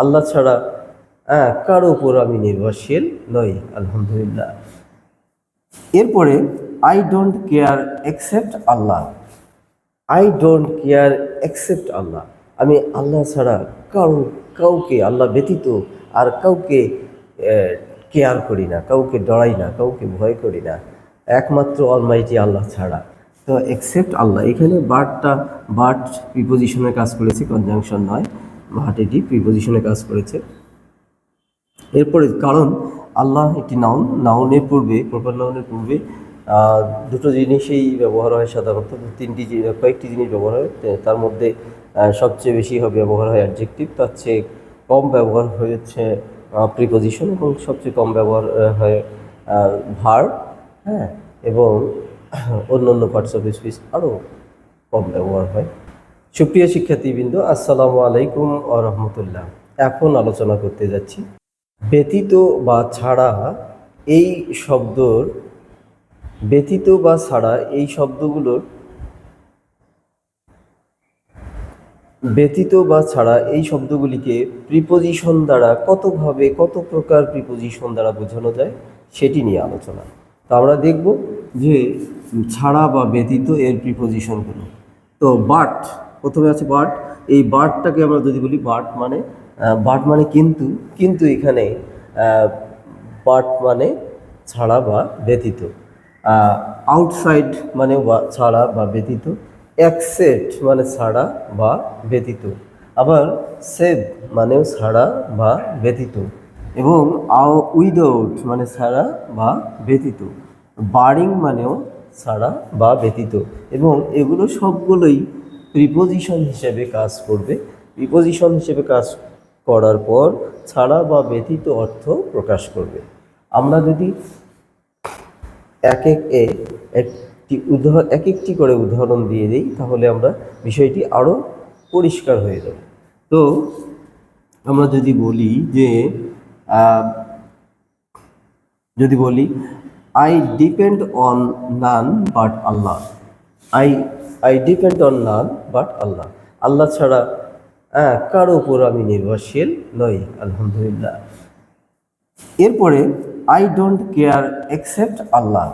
আল্লাহ ছাড়া হ্যাঁ কারও উপর আমি নির্ভরশীল নই, আলহামদুলিল্লাহ। এরপরে I don't care accept Allah I don't care accept Allah আমি আল্লাহ ছাড়া কারও, কাউকে আল্লাহ ব্যতীত আর কাউকে কেয়ার করি না, কাউকে ডরাই না, কাউকে ভয় করি না। একমাত্র অলমাইটি আল্লাহ ছাড়া। তো অ্যাকসেপ্ট আল্লাহ এখানে বার্ডটা বার্ড প্রিপোজিশনে কাজ করেছে কনজাংশন নয়। ভাটেটি প্রিপোজিশনে কাজ করেছে। এরপরে কারণ আল্লাহ একটি নাউন নাউনের পূর্বে প্রপার নাউনের পূর্বে দুটো জিনিসই ব্যবহার হয় সাধারণত, তিনটি কয়েকটি জিনিস ব্যবহার হয়। তার মধ্যে সবচেয়ে বেশি ব্যবহার হয় অ্যাডজেক্টিভ তার চেয়ে কম ব্যবহার হয়েছে প্রিপোজিশন এবং সবচেয়ে কম ব্যবহার হয় ভার হ্যাঁ? এবং অন্য অন্য পার্টস অফ স্পিচ আরও কম ব্যবহার হয়। সুপ্রিয় শিক্ষার্থীবৃন্দ, আসসালামু আলাইকুম ও রহমতুল্লাহ। এখন আলোচনা করতে যাচ্ছি। ব্যতীত বা ছাড়া এই শব্দর, ব্যতীত বা ছাড়া এই শব্দগুলোর, ব্যতীত বা ছাড়া এই শব্দগুলিকে প্রিপোজিশন দ্বারা কতভাবে, কত প্রকার প্রিপোজিশন দ্বারা বোঝানো যায়, সেটি নিয়ে আলোচনা। তো আমরা দেখব যে ছাড়া বা ব্যতীত এর প্রিপোজিশনগুলো তো বাট প্রথমে আছে বাট এই বাটটাকে আমরা যদি বলি বাট মানে বাট মানে কিন্তু কিন্তু এখানে বাট মানে ছাড়া বা ব্যতীত। আউটসাইড মানে ছাড়া বা ব্যতীত। অ্যাকসেপ্ট মানে ছাড়া বা ব্যতীত। আবার সেভ মানেও ছাড়া বা ব্যতীত। এবং আও উইদাউট মানে ছাড়া বা ব্যতীত। বারিং মানেও ছাড়া বা ব্যতীত। এবং এগুলো সবগুলোই প্রিপোজিশন হিসেবে কাজ করবে। প্রিপোজিশন হিসেবে কাজ করার পর ছাড়া বা ব্যতীত অর্থ প্রকাশ করবে। আমরা যদি এক এক এ একটি উদাহরণ এক একটি করে উদাহরণ দিয়ে দিই, তাহলে আমরা বিষয়টি আরও পরিষ্কার হয়ে যাবে। তো আমরা যদি বলি যে যদি বলি I depend on none but Allah I I depend on none but Allah Allah ছাড়া হ্যাঁ কারও উপর আমি নির্ভরশীল নই, আলহামদুলিল্লাহ। এরপরে I don't care accept Allah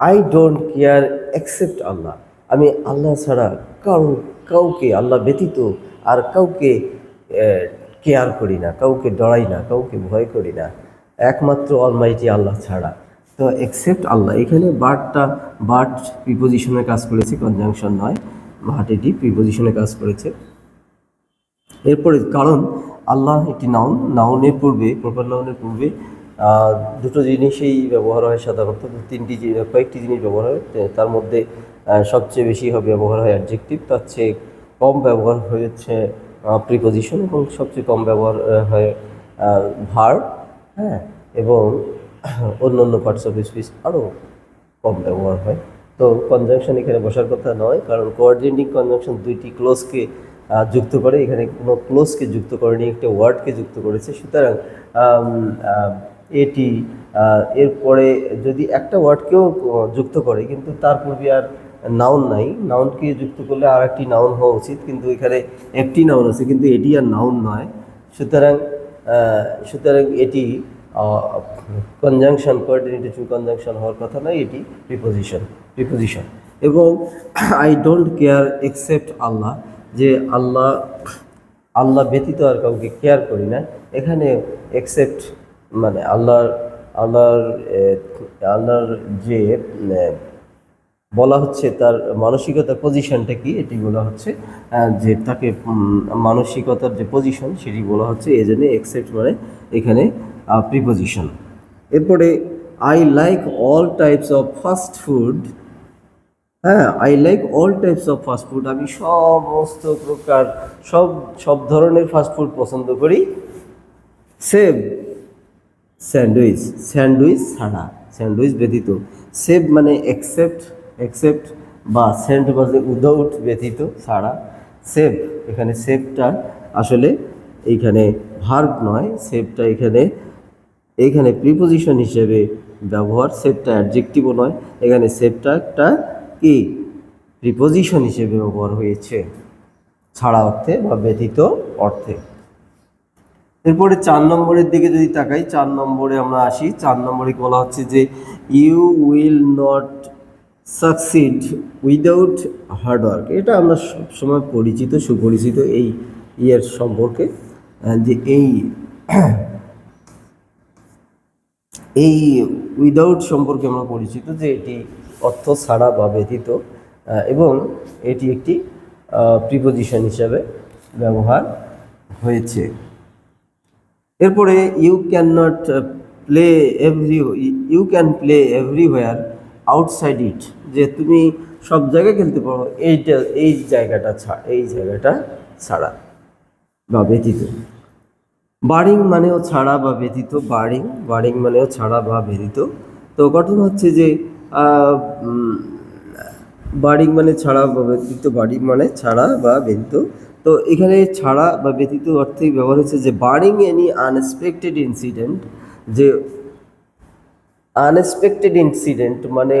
I don't care accept Allah আমি আল্লাহ ছাড়া কারও, কাউকে, আল্লাহ ব্যতীত আর কাউকে কেয়ার করি না, কাউকে ডরাই না, কাউকে ভয় করি না। একমাত্র অলমাইটি আল্লাহ ছাড়া। তো এক্সেপ্ট আল্লাহ, এখানে বার্ডটা বার্ড প্রিপোজিশনে কাজ করেছে কনজাংশন নয় ভাটেটি প্রিপোজিশনে কাজ করেছে। এরপরে, কারণ আল্লাহ একটি নাউন নাউনের পূর্বে প্রপার নাউনের পূর্বে দুটো জিনিসই ব্যবহার হয় সাধারণত, তিনটি কয়েকটি জিনিস ব্যবহার হয় তার মধ্যে সবচেয়ে বেশি ব্যবহার হয় অ্যাডজেক্টিভ তার চেয়ে কম ব্যবহার হয়েছে প্রিপোজিশন এবং সবচেয়ে কম ব্যবহার হয় ভার হ্যাঁ এবং অন্য অন্য পার্টস অফ স্পিচ আরও কম ব্যবহার হয়। তো কনজাংশন এখানে বসার কথা নয়, কারণ কোঅর্ডিনেটিং কনজাংশন দুইটি ক্লোজকে যুক্ত করে। এখানে কোনো ক্লোজকে যুক্ত করেনি, একটা ওয়ার্ডকে যুক্ত করেছে। সুতরাং এটি এরপরে যদি একটা ওয়ার্ডকেও যুক্ত করে, কিন্তু তার পূর্বে আর নাউন নাই। নাউনকে যুক্ত করলে আর একটি নাউন হওয়া উচিত, কিন্তু এখানে একটি নাউন আছে, কিন্তু এটি আর নাউন নয়। সুতরাং সুতরাং এটি কনজাংশন কোঅর্ডিনেটিভ কনজাংশন হওয়ার কথা নয়, এটি প্রিপোজিশন প্রিপোজিশন এবং I don't care except Allah, যে আল্লাহ আল্লাহ ব্যতীত আর কাউকে কেয়ার করি না। এখানে এক্সেপ্ট মানে আল্লাহর আল্লাহর আল্লাহর যে বলা হচ্ছে তার মানসিকতার পজিশনটা কি? এটি বলা হচ্ছে যে তাকে মানসিকতার যে পজিশন সেটি বলা হচ্ছে এই জন্য এক্সেপ্ট মানে এখানে প্রিপোজিশন এরপরে I like all types of fast food হ্যাঁ I like all types of fast food আমি সমস্ত প্রকার, সব সব ধরনের ফাস্ট ফুড পছন্দ করি। সেভ স্যান্ডউইচ স্যান্ডউইচ ছাড়া স্যান্ডউইচ ব্যতীত। সেভ মানে অ্যাকসেপ্ট অ্যাকসেপ্ট বা সেন্ট মানে উদাউট ব্যতীত ছাড়া সেভ এখানে সেভটা আসলে এইখানে ভার্ব নয় সেভটা এখানে, এইখানে প্রিপোজিশন হিসেবে ব্যবহার সেভটা অ্যাডজেক্টিভও নয়, এখানে সেভটা একটা কি? প্রিপোজিশন হিসেবে ব্যবহার হয়েছে, ছাড়া অর্থে বা ব্যতীত অর্থে। এরপরে চার নম্বরের দিকে যদি তাকাই, চার নম্বরে আমরা আসি, চার নম্বরে বলা হচ্ছে যে you will not succeed without hard work এটা আমরা সবসময় পরিচিত, সুপরিচিত এই ইয়ের সম্পর্কে। যে এই এই উইদাউট সম্পর্কে আমরা পরিচিত যে এটি অর্থ ছাড়া বা ব্যতীত এবং এটি একটি প্রিপোজিশন হিসাবে ব্যবহার হয়েছে। এরপরে you can not play every you can play everywhere outside it যে তুমি সব জায়গায় খেলতে পারো, এইটা, এই জায়গাটা ছাড়া এই জায়গাটা ছাড়া বা ব্যতীত। বারিং মানেও ছাড়া বা ব্যতীত, বারিং বারিং মানেও ছাড়া বা ব্যতীত। তো গঠন হচ্ছে যে বারিং মানে ছাড়া বা ব্যতীত, বারিং মানে ছাড়া বা ব্যতীত। তো এখানে ছাড়া বা ব্যতীত অর্থেই ব্যবহার হচ্ছে যে, বারিং এনি আনএক্সপেক্টেড ইনসিডেন্ট যে আনএক্সপেক্টেড ইনসিডেন্ট মানে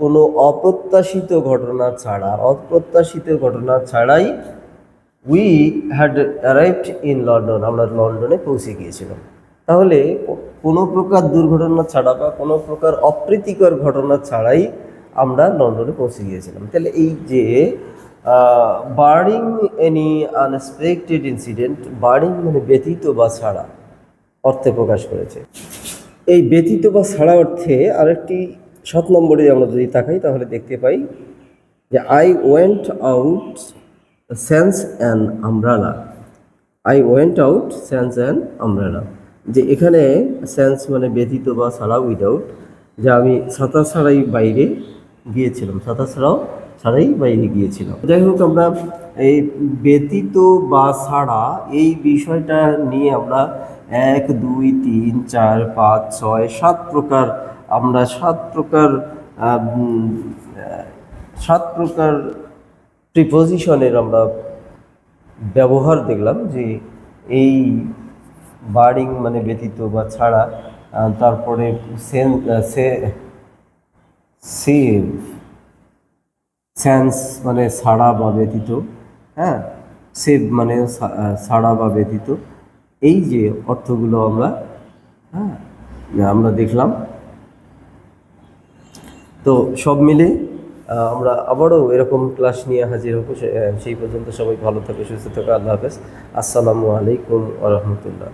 কোনো অপ্রত্যাশিত ঘটনা ছাড়া, অপ্রত্যাশিত ঘটনা ছাড়াই we had arrived in London আমরা লন্ডনে পৌঁছে গিয়েছিলাম। তাহলে কোনো প্রকার দুর্ঘটনা ছাড়া বা কোনো প্রকার অপ্রীতিকর ঘটনা ছাড়াই আমরা লন্ডনে পৌঁছে গিয়েছিলাম। তাহলে এই যে barring any unexpected incident barring মানে ব্যতীত বা ছাড়া অর্থে প্রকাশ করেছে। এই ব্যতীত বা ছাড়া অর্থে আরেকটি সাত নম্বরে আমরা যদি তাকাই, তাহলে দেখতে পাই যে I went out sans an umbrella I went out sans an umbrella যে এখানে সেন্স মানে ব্যতীত বা ছাড়া উইদাউট যে আমি সাঁতার ছাড়াই বাইরে গিয়েছিলাম সাঁতার ছাড়াও ছাড়াই বাইরে গিয়েছিলাম। যাই হোক, আমরা এই ব্যতীত বা ছাড়া এই বিষয়টা নিয়ে আমরা এক, দুই, তিন, চার, পাঁচ, ছয়, সাত প্রকার আমরা সাত প্রকার সাত প্রকার প্রিপোজিশনের আমরা ব্যবহার দেখলাম যে এই বার্ডিং মানে ব্যতীত বা ছাড়া তারপরে সেন সেভ সেন্স মানে ছাড়া বা ব্যতীত। হ্যাঁ? সেভ মানে সাড়া বা ব্যতীত এই যে অর্থগুলো আমরা হ্যাঁ আমরা দেখলাম। তো সব মিলে আমরা আবারও এরকম ক্লাস নিয়ে হাজির হব। সেই পর্যন্ত সবাই ভালো থাকে, সুস্থ থাকে। আল্লাহ হাফেজ। আসসালামু আলাইকুম আ রহমতুল্লাহ।